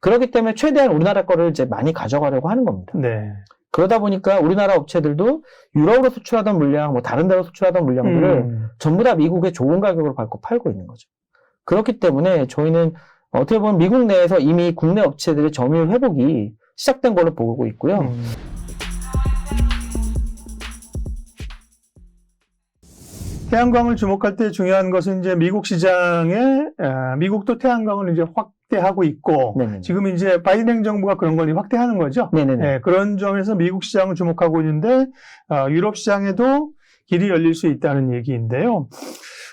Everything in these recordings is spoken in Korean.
그렇기 때문에 최대한 우리나라 거를 이제 많이 가져가려고 하는 겁니다. 네. 그러다 보니까 우리나라 업체들도 유럽으로 수출하던 물량, 뭐 다른 데로 수출하던 물량들을 음. 전부 다 미국에 좋은 가격으로 받고 팔고 있는 거죠. 그렇기 때문에 저희는 어떻게 보면 미국 내에서 이미 국내 업체들의 점유율 회복이 시작된 걸로 보고 있고요. 음. 태양광을 주목할 때 중요한 것은 이제 미국 시장에 아, 미국도 태양광을 이제 확대하고 있고 네네. 지금 이제 바이든 행정부가 그런 걸 확대하는 거죠. 네, 그런 점에서 미국 시장을 주목하고 있는데 아, 유럽 시장에도 길이 열릴 수 있다는 얘기인데요.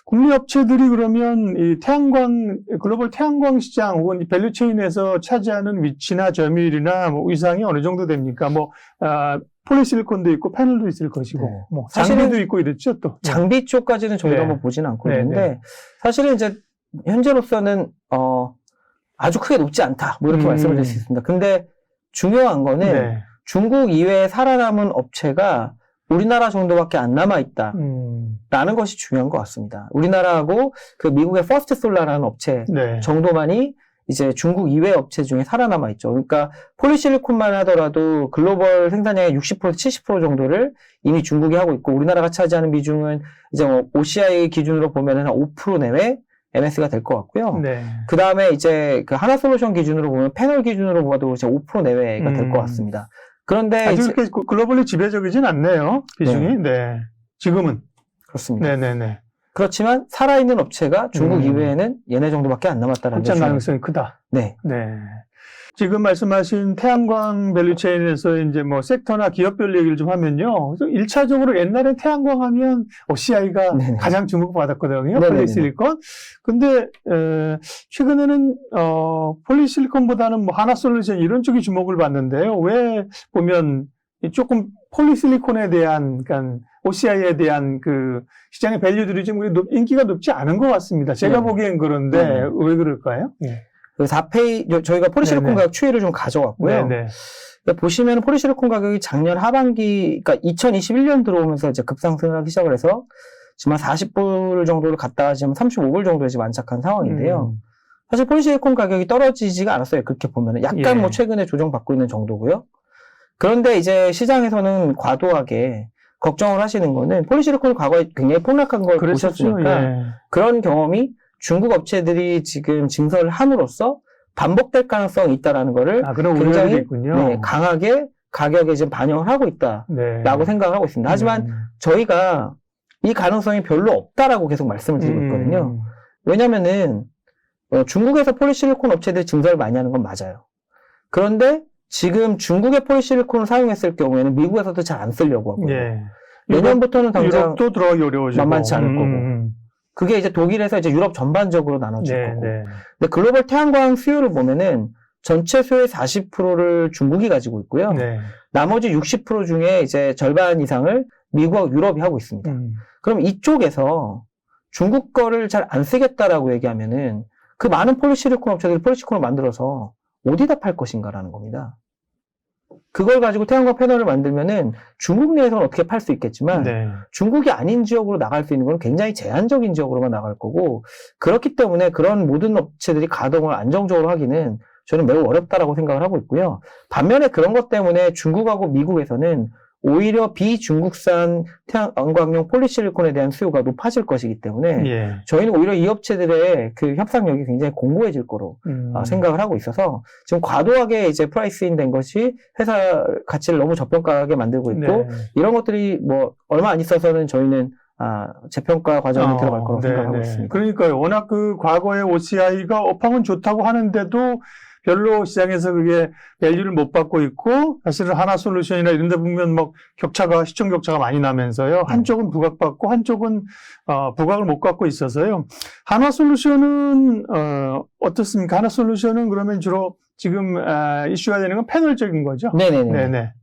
국내 업체들이 그러면 이 태양광 글로벌 태양광 시장 혹은 이 밸류체인에서 차지하는 위치나 점유율이나 뭐 위상이 어느 정도 됩니까? 뭐 아, 폴리실리콘도 있고 패널도 있을 것이고 네. 뭐 장비도 있고 이랬죠 또. 장비 쪽까지는 저희가 네. 뭐 보진 않고 네, 있는데 네. 사실은 이제 현재로서는 어 아주 크게 높지 않다 뭐 이렇게 음. 말씀을 드릴 수 있습니다. 근데 중요한 거는 네. 중국 이외에 살아남은 업체가 우리나라 정도밖에 안 남아 있다라는 음, 것이 중요한 것 같습니다. 우리나라하고 그 미국의 퍼스트 솔라라는 업체 네. 정도만이 이제 중국 이외 업체 중에 살아남아 있죠. 그러니까 폴리실리콘만 하더라도 글로벌 생산량의 60% 70% 정도를 이미 중국이 하고 있고 우리나라가 차지하는 비중은 이제 뭐 OCI 기준으로 보면은 한 5% 내외 MS가 될 것 같고요. 네. 그 다음에 이제 그 하나 솔루션 기준으로 보면 패널 기준으로 봐도 이제 5% 내외가 될것 음. 같습니다. 그런데 아직 그- 글로벌리 지배적이진 않네요. 비중이. 네. 지금은. 그렇습니다. 네네네. 그렇지만 살아있는 업체가 중국 음. 이외에는 얘네 정도밖에 안 남았다라는 게. 가능성이 크다. 네. 네. 지금 말씀하신 태양광 밸류체인에서 이제 뭐 섹터나 기업별 얘기를 좀 하면요. 1차적으로 옛날엔 태양광 하면 OCI가 네네. 가장 주목받았거든요. 네네네. 폴리실리콘. 근데, 에, 최근에는, 어, 폴리실리콘보다는 뭐 하나솔루션 이런 쪽이 주목을 받는데요. 왜 보면 이 조금 폴리실리콘에 대한, 그러니까 OCI에 대한 그 시장의 밸류들이 좀 높- 인기가 높지 않은 것 같습니다. 제가 네. 보기엔 그런데 네네. 왜 그럴까요? 예. 그 4페이 저희가 폴리실리콘 네네. 가격 추이를 좀 가져왔고요. 네네. 보시면 폴리실리콘 가격이 작년 하반기, 그러니까 2021년 들어오면서 이제 급상승을 하기 시작을 해서 지금 한 40불 정도를 갔다가 지금 35불 정도에 지금 안착한 상황인데요. 음. 사실 폴리실리콘 가격이 떨어지지가 않았어요. 그렇게 보면은 약간 예. 뭐 최근에 조정받고 있는 정도고요. 그런데 이제 시장에서는 과도하게 걱정을 하시는 거는 폴리실리콘이 과거에 굉장히 폭락한 걸 그랬었죠. 보셨으니까 예. 그런 경험이 중국 업체들이 지금 증설을 함으로써 반복될 가능성이 있다라는 거를 아, 그런 굉장히. 네, 강하게 가격에 지금 반영을 하고 있다라고 네. 생각을 하고 있습니다. 하지만 음. 저희가 이 가능성이 별로 없다라고 계속 말씀을 드리고 있거든요. 음. 왜냐면은 어, 중국에서 폴리실리콘 업체들이 증설을 많이 하는 건 맞아요. 그런데 지금 중국의 폴리실리콘을 사용했을 경우에는 미국에서도 잘 안 쓰려고 하고 요 예. 내년부터는 당장 유럽도 들어가기 어려워지고 만만치 않을 거고. 음. 그게 이제 독일에서 이제 유럽 전반적으로 나눠질 네, 거고. 네. 근데 글로벌 태양광 수요를 보면은 전체 수요의 40%를 중국이 가지고 있고요. 네. 나머지 60% 중에 이제 절반 이상을 미국하고 유럽이 하고 있습니다. 음. 그럼 이쪽에서 중국 거를 잘 안 쓰겠다라고 얘기하면은 그 많은 폴리실리콘 업체들이 폴리실리콘을 만들어서 어디다 팔 것인가라는 겁니다. 그걸 가지고 태양광 패널을 만들면은 중국 내에서는 어떻게 팔 수 있겠지만 네. 중국이 아닌 지역으로 나갈 수 있는 건 굉장히 제한적인 지역으로만 나갈 거고 그렇기 때문에 그런 모든 업체들이 가동을 안정적으로 하기는 저는 매우 어렵다라고 생각을 하고 있고요. 반면에 그런 것 때문에 중국하고 미국에서는 오히려 비중국산 태양광용 폴리실리콘에 대한 수요가 높아질 것이기 때문에 예. 저희는 오히려 이 업체들의 그 협상력이 굉장히 공고해질 거로 음. 아, 생각을 하고 있어서 지금 과도하게 이제 프라이스인 된 것이 회사 가치를 너무 저평가하게 만들고 있고 네. 이런 것들이 뭐 얼마 안 있어서는 저희는 아, 재평가 과정에 어, 들어갈 거라고 네, 생각하고 네. 있습니다. 그러니까요. 워낙 그 과거에 OCI가 업황은 좋다고 하는데도 별로 시장에서 그게 밸류를 못 받고 있고 사실은 하나 솔루션이나 이런 데 보면 막 격차가 시청 격차가 많이 나면서요. 네. 한쪽은 부각받고 한쪽은 어, 부각을 못 받고 있어서요. 한화 솔루션은 어, 어떻습니까? 한화 솔루션은 그러면 주로 지금 아, 이슈가 되는 건 패널적인 거죠. 네네네. 네네.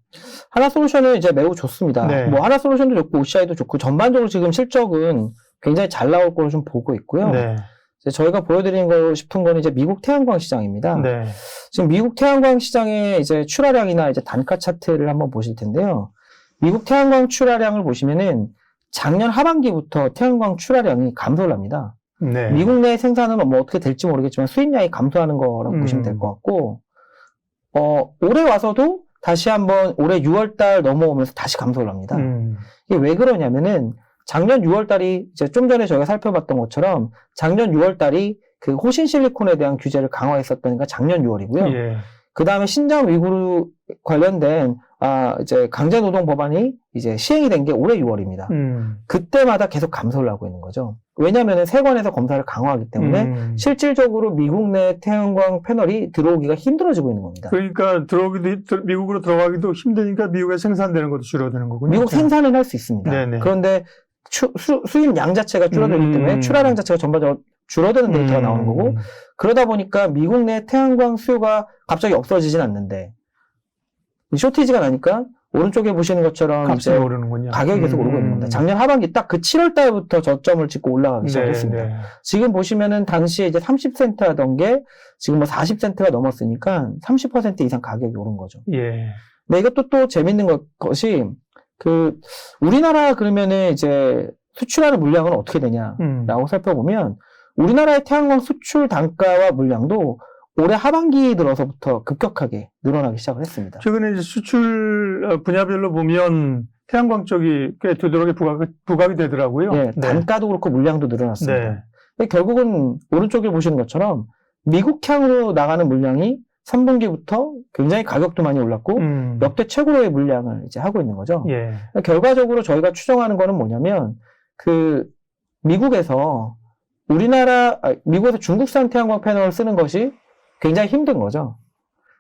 하나 솔루션은 이제 매우 좋습니다. 네. 뭐 하나 솔루션도 좋고 OCI도 좋고 전반적으로 지금 실적은 굉장히 잘 나올 거로 좀 보고 있고요. 네. 저희가 보여드리는 거 싶은 거는 이제 미국 태양광 시장입니다. 네. 지금 미국 태양광 시장의 이제 출하량이나 이제 단가 차트를 한번 보실 텐데요. 미국 태양광 출하량을 보시면은 작년 하반기부터 태양광 출하량이 감소를 합니다. 네. 미국 내 생산은 뭐 어떻게 될지 모르겠지만 수입량이 감소하는 거라고 음. 보시면 될 것 같고, 어, 올해 와서도 다시 한번 올해 6월 달 넘어오면서 다시 감소를 합니다. 음. 이게 왜 그러냐면은 작년 6월 달이 이제 좀 전에 저희가 살펴봤던 것처럼 작년 6월 달이 그 호신 실리콘에 대한 규제를 강화했었다니까 작년 6월이고요. 예. 그 다음에 신장 위구르 관련된 아 이제 강제 노동 법안이 이제 시행이 된 게 올해 6월입니다. 음. 그때마다 계속 감소를 하고 있는 거죠. 왜냐하면 세관에서 검사를 강화하기 때문에 음. 실질적으로 미국 내 태양광 패널이 들어오기가 힘들어지고 있는 겁니다. 그러니까 들어오기도 들- 미국으로 들어가기도 힘드니까 미국에 생산되는 것도 줄어드는 거군요. 미국 생산은 할 수 있습니다. 네네. 그런데 추- 수, 수입 양 자체가 줄어들기 음. 때문에 출하량 자체가 전반적으로 줄어드는 데이터가 나오는 거고 그러다 보니까 미국 내 태양광 수요가 갑자기 없어지진 않는데 이 쇼티지가 나니까 오른쪽에 보시는 것처럼 값이 오르는군요. 가격이 계속 오르고 있는 겁니다. 작년 하반기 딱 그 7월 달부터 저점을 찍고 올라가기 시작했습니다. 네, 네. 지금 보시면은 당시에 이제 30센트 하던 게 지금 뭐 40센트가 넘었으니까 30% 이상 가격이 오른 거죠. 예. 근데 이것도 또 재밌는 것, 것이 그 우리나라 그러면은 이제 수출하는 물량은 어떻게 되냐라고 음. 살펴보면 우리나라의 태양광 수출 단가와 물량도 올해 하반기 들어서부터 급격하게 늘어나기 시작을 했습니다. 최근에 이제 수출 어, 분야별로 보면 태양광 쪽이 꽤 두드러기 부각이, 부각이 되더라고요. 예, 네. 단가도 그렇고 물량도 늘어났습니다. 네. 근데 결국은 오른쪽에 보시는 것처럼 미국향으로 나가는 물량이 3분기부터 굉장히 가격도 많이 올랐고 음. 역대 최고로의 물량을 이제 하고 있는 거죠. 예. 결과적으로 저희가 추정하는 거는 뭐냐면 그 미국에서 우리나라 아, 미국에서 중국산 태양광 패널을 쓰는 것이 굉장히 힘든 거죠.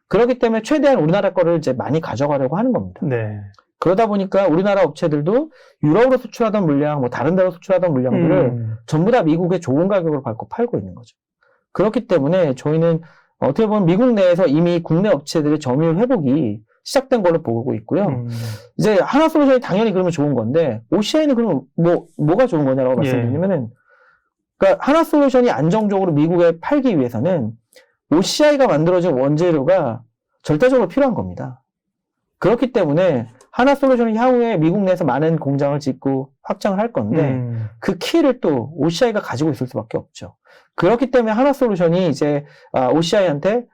그렇기 때문에 최대한 우리나라 거를 이제 많이 가져가려고 하는 겁니다. 네. 그러다 보니까 우리나라 업체들도 유럽으로 수출하던 물량, 뭐 다른 데로 수출하던 물량들을 음. 전부 다 미국에 좋은 가격으로 팔고 있는 거죠. 그렇기 때문에 저희는 어떻게 보면 미국 내에서 이미 국내 업체들의 점유율 회복이 시작된 걸로 보고 있고요. 음. 이제 하나 솔루션이 당연히 그러면 좋은 건데 OCI는 그러면 뭐 뭐가 좋은 거냐라고 예. 말씀드리면은 그러니까 하나 솔루션이 안정적으로 미국에 팔기 위해서는 OCI가 만들어진 원재료가 절대적으로 필요한 겁니다. 그렇기 때문에 하나 솔루션이 향후에 미국 내에서 많은 공장을 짓고 확장을 할 건데 음. 그 키를 또 OCI가 가지고 있을 수밖에 없죠. 그렇기 때문에 하나 솔루션이 이제 OCI한테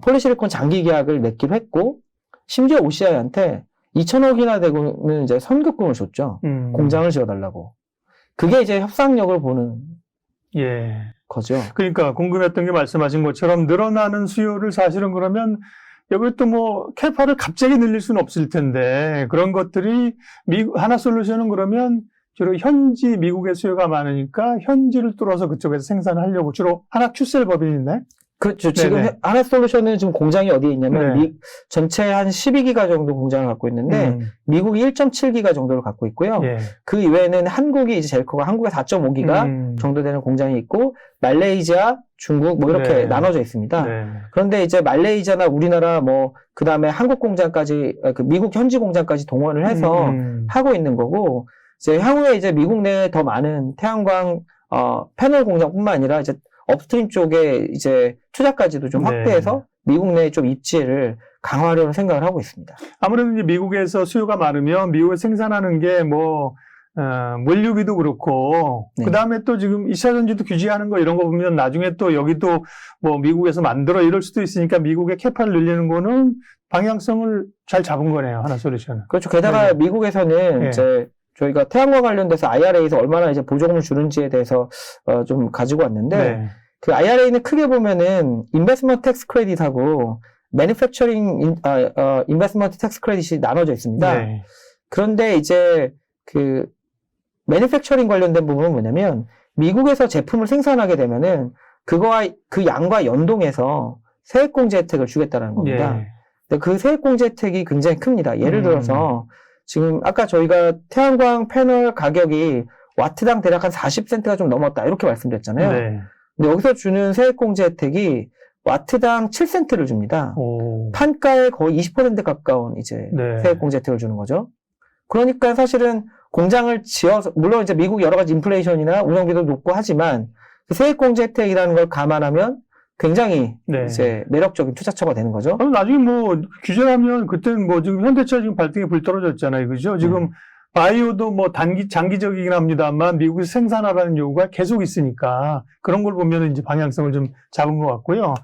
폴리실리콘 장기 계약을 맺기로 했고 심지어 OCI한테 2천억이나 되고는 이제 선급금을 줬죠. 음. 공장을 지어달라고. 그게 이제 협상력을 보는 예. 거죠. 그러니까 궁금했던 게 말씀하신 것처럼 늘어나는 수요를 사실은 그러면 여기 또 뭐 캐파를 갑자기 늘릴 수는 없을 텐데 그런 것들이 미국 하나 솔루션은 그러면 주로 현지 미국의 수요가 많으니까 현지를 뚫어서 그쪽에서 생산하려고 주로 하나 큐셀 법인인데 그렇죠. 지금 네네. 하나 솔루션은 지금 공장이 어디에 있냐면 네. 미- 전체 한 12기가 정도 공장을 갖고 있는데 음, 미국이 1.7기가 정도를 갖고 있고요. 예. 그 이외에는 한국이 이제 제일 크고 한국에 4.5기가 음, 정도 되는 공장이 있고 말레이시아, 중국 뭐 이렇게 네. 나눠져 있습니다. 네. 그런데 이제 말레이시아나 우리나라 뭐 그다음에 한국 공장까지 아, 그 미국 현지 공장까지 동원을 해서 음, 하고 있는 거고 이제 향후에 이제 미국 내에 더 많은 태양광 어 패널 공장뿐만 아니라 이제 업스트림 쪽에 이제 투자까지도 좀 네. 확대해서 미국 내에 좀 입지를 강화하려는 생각을 하고 있습니다. 아무래도 이제 미국에서 수요가 많으면 미국에 생산하는 게 뭐, 어, 물류비도 그렇고, 네. 그 다음에 또 지금 2차 전지도 규제하는 거 이런 거 보면 나중에 또 여기도 뭐 미국에서 만들어 이럴 수도 있으니까 미국의 캐파를 늘리는 거는 방향성을 잘 잡은 거네요. 하나 솔루션은. 그렇죠. 게다가 네. 미국에서는 네. 이제 저희가 태양광 관련돼서 IRA에서 얼마나 이제 보조금을 주는지에 대해서 어, 좀 가지고 왔는데 네. 그 IRA는 크게 보면은 인베스먼트 텍스 크레딧하고 매니팩처링 인, 아, 어, 인베스먼트 텍스 크레딧이 나눠져 있습니다. 네. 그런데 이제 그 매니팩처링 관련된 부분은 뭐냐면 미국에서 제품을 생산하게 되면은 그거와 그 양과 연동해서 세액공제 혜택을 주겠다는 겁니다. 예. 근데 그 세액공제 혜택이 굉장히 큽니다. 예를 음. 들어서 지금 아까 저희가 태양광 패널 가격이 와트당 대략 한 40센트가 좀 넘었다 이렇게 말씀드렸잖아요. 네. 근데 여기서 주는 세액공제 혜택이 와트당 7센트를 줍니다. 오. 판가의 거의 20% 가까운 이제 네. 세액공제 혜택을 주는 거죠. 그러니까 사실은 공장을 지어서 물론 이제 미국 여러 가지 인플레이션이나 운영비도 높고 하지만 그 세액공제 혜택이라는 걸 감안하면 굉장히 네. 이제 매력적인 투자처가 되는 거죠. 그럼 나중에 뭐 규제하면 그때는 뭐 지금 현대차 지금 발등에 불 떨어졌잖아요. 그죠? 지금 네. 바이오도 뭐 단기, 장기적이긴 합니다만 미국에서 생산하라는 요구가 계속 있으니까 그런 걸 보면 이제 방향성을 좀 잡은 것 같고요.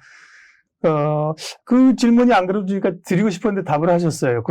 어, 그 질문이 안 그래도 드리고 싶었는데 답을 하셨어요.